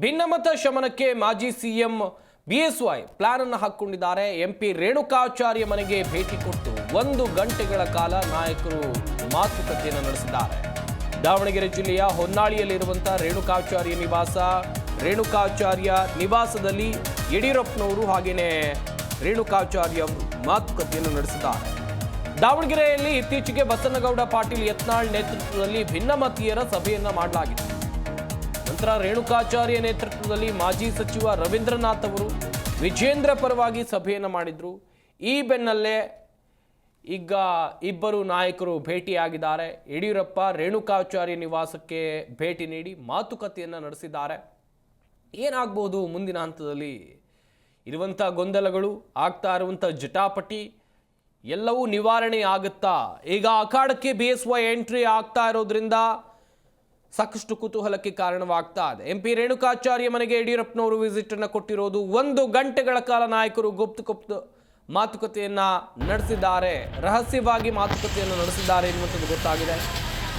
ಭಿನ್ನಮತ ಶಮನಕ್ಕೆ ಮಾಜಿ CM BSY plan ಅನ್ನು ಹಾಕೊಂಡಿದ್ದಾರೆ ಎಂಪಿ ರೇಣುಕಾಚಾರ್ಯ ಮನೆಗೆ ಭೇಟಿ ಕೊಟ್ಟು ಒಂದು ಗಂಟೆಗಳ ಕಾಲ ನಾಯಕರು ಮಾತುಕತೆಯನ್ನು ನಡೆಸಿದ್ದಾರೆ. ದಾವಣಗೆರೆ ಜಿಲ್ಲೆಯ ಹೊನ್ನಾಳಿಯಲ್ಲಿರುವಂತಹ ರೇಣುಕಾಚಾರ್ಯ ನಿವಾಸ, ರೇಣುಕಾಚಾರ್ಯ ನಿವಾಸದಲ್ಲಿ ಯಡಿಯೂರಪ್ಪನವರು ಹಾಗೆಯೇ ರೇಣುಕಾಚಾರ್ಯ ಮಾತುಕತೆಯನ್ನು ನಡೆಸಿದ್ದಾರೆ. ದಾವಣಗೆರೆಯಲ್ಲಿ ಇತ್ತೀಚೆಗೆ ಬಸನಗೌಡ ಪಾಟೀಲ್ ಯತ್ನಾಳ್ ನೇತೃತ್ವದಲ್ಲಿ ಭಿನ್ನಮತೀಯರ ಸಭೆಯನ್ನ ಮಾಡಲಾಗಿದೆ. ನಂತರ ರೇಣುಕಾಚಾರ್ಯ ನೇತೃತ್ವದಲ್ಲಿ ಮಾಜಿ ಸಚಿವ ರವೀಂದ್ರನಾಥ್ ಅವರು ವಿಜೇಂದ್ರ ಪರವಾಗಿ ಸಭೆಯನ್ನು ಮಾಡಿದರು. ಈ ಬೆನ್ನಲ್ಲೇ ಈಗ ಇಬ್ಬರು ನಾಯಕರು ಭೇಟಿಯಾಗಿದ್ದಾರೆ. ಯಡಿಯೂರಪ್ಪ ರೇಣುಕಾಚಾರ್ಯ ನಿವಾಸಕ್ಕೆ ಭೇಟಿ ನೀಡಿ ಮಾತುಕತೆಯನ್ನು ನಡೆಸಿದ್ದಾರೆ. ಏನಾಗ್ಬೋದು ಮುಂದಿನ ಹಂತದಲ್ಲಿ? ಇರುವಂಥ ಗೊಂದಲಗಳು, ಆಗ್ತಾ ಇರುವಂಥ ಜಟಾಪಟಿ, ಎಲ್ಲವೂ ನಿವಾರಣೆ ಆಗುತ್ತಾ? ಈಗ ಅಖಾಡಕ್ಕೆ ಬಿ ಎಂಟ್ರಿ ಆಗ್ತಾ ಇರೋದ್ರಿಂದ ಸಾಕಷ್ಟು ಕುತೂಹಲಕ್ಕೆ ಕಾರಣವಾಗ್ತಾ ಇದೆ. ಎಂ ಪಿ ರೇಣುಕಾಚಾರ್ಯ ಮನೆಗೆ ಯಡಿಯೂರಪ್ಪನವರು ವಿಸಿಟ್ ಅನ್ನು ಕೊಟ್ಟಿರೋದು ಒಂದು ಗಂಟೆಗಳ ಕಾಲ ನಾಯಕರು ಗುಪ್ತ ಗುಪ್ತ ಮಾತುಕತೆಯನ್ನ ನಡೆಸಿದ್ದಾರೆ. ರಹಸ್ಯವಾಗಿ ಮಾತುಕತೆಯನ್ನು ನಡೆಸಿದ್ದಾರೆ ಎನ್ನುವಂಥದ್ದು ಗೊತ್ತಾಗಿದೆ.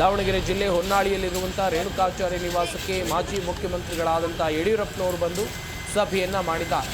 ದಾವಣಗೆರೆ ಜಿಲ್ಲೆ ಹೊನ್ನಾಳಿಯಲ್ಲಿರುವಂಥ ರೇಣುಕಾಚಾರ್ಯ ನಿವಾಸಕ್ಕೆ ಮಾಜಿ ಮುಖ್ಯಮಂತ್ರಿಗಳಾದಂಥ ಯಡಿಯೂರಪ್ಪನವರು ಬಂದು ಸಭೆಯನ್ನ ಮಾಡಿದ್ದಾರೆ.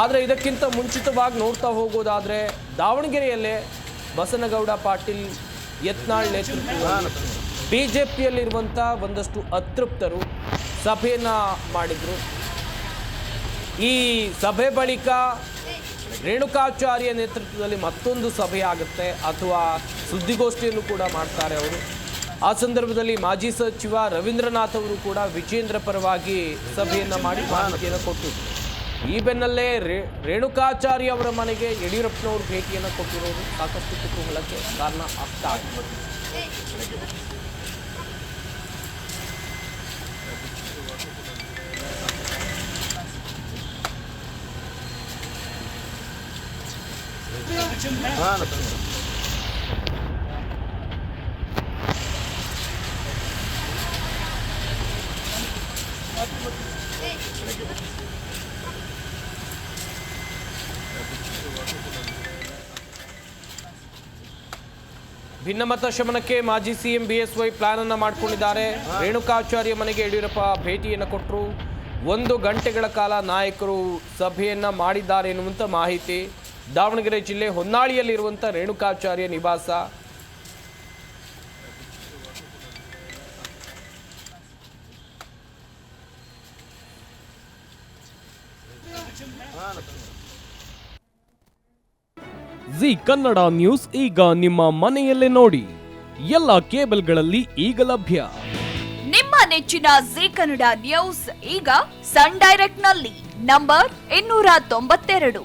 ಆದರೆ ಇದಕ್ಕಿಂತ ಮುಂಚಿತವಾಗಿ ನೋಡ್ತಾ ಹೋಗೋದಾದರೆ ದಾವಣಗೆರೆಯಲ್ಲೇ ಬಸನಗೌಡ ಪಾಟೀಲ್ ಯತ್ನಾಳ್ ನೇತೃತ್ವದಲ್ಲಿ ಬಿಜೆಪಿಯಲ್ಲಿರುವಂಥ ಒಂದಷ್ಟು ಅತೃಪ್ತರು ಸಭೆಯನ್ನು ಮಾಡಿದರು. ಈ ಸಭೆ ಬಳಿಕ ರೇಣುಕಾಚಾರ್ಯ ನೇತೃತ್ವದಲ್ಲಿ ಮತ್ತೊಂದು ಸಭೆ ಆಗುತ್ತೆ ಅಥವಾ ಸುದ್ದಿಗೋಷ್ಠಿಯನ್ನು ಕೂಡ ಮಾಡ್ತಾರೆ ಅವರು. ಆ ಸಂದರ್ಭದಲ್ಲಿ ಮಾಜಿ ಸಚಿವ ರವೀಂದ್ರನಾಥ್ ಅವರು ಕೂಡ ವಿಜೇಂದ್ರ ಪರವಾಗಿ ಸಭೆಯನ್ನ ಮಾಡಿ ಮಾಹಿತಿಯನ್ನು ಕೊಟ್ಟಿದ್ರು ಈ ಬೆನ್ನಲ್ಲೇ ರೇ, ರೇಣುಕಾಚಾರ್ಯ ಅವರ ಮನೆಗೆ ಯಡಿಯೂರಪ್ಪನವರು ಭೇಟಿಯನ್ನು ಕೊಟ್ಟಿರೋದು ಸಾಕಷ್ಟು ಕುತೂಹಲಕ್ಕೆ ಕಾರಣ ಆಗ್ತಾ ಭಿನ್ನಮತ ಶಮನಕ್ಕೆ ಮಾಜಿ ಸಿಎಂ ಬಿಎಸ್ವೈ ಪ್ಲಾನ್ ಅನ್ನ ಮಾಡಿಕೊಂಡಿದ್ದಾರೆ. ರೇಣುಕಾಚಾರ್ಯ ಮನೆಗೆ ಯಡಿಯೂರಪ್ಪ ಭೇಟಿಯನ್ನು ಕೊಟ್ಟರು. ಒಂದು ಗಂಟೆಗಳ ಕಾಲ ನಾಯಕರು ಸಭೆಯನ್ನ ಮಾಡಿದ್ದಾರೆ ಎನ್ನುವಂತ ಮಾಹಿತಿ. ದಾವಣಗೆರೆ ಜಿಲ್ಲೆ ಹೊನ್ನಾಳಿಯಲ್ಲಿರುವಂಥ ರೇಣುಕಾಚಾರ್ಯ ನಿವಾಸ. ಜಿ ಕನ್ನಡ ನ್ಯೂಸ್ ಈಗ ನಿಮ್ಮ ಮನೆಯಲ್ಲೇ ನೋಡಿ. ಎಲ್ಲ ಕೇಬಲ್ಗಳಲ್ಲಿ ಈಗ ಲಭ್ಯ. ನಿಮ್ಮ ನೆಚ್ಚಿನ ಜಿ ಕನ್ನಡ ನ್ಯೂಸ್ ಈಗ ಸನ್ ಡೈರೆಕ್ಟ್ನಲ್ಲಿ ನಂಬರ್ ಇನ್ನೂರ ತೊಂಬತ್ತೆರಡು.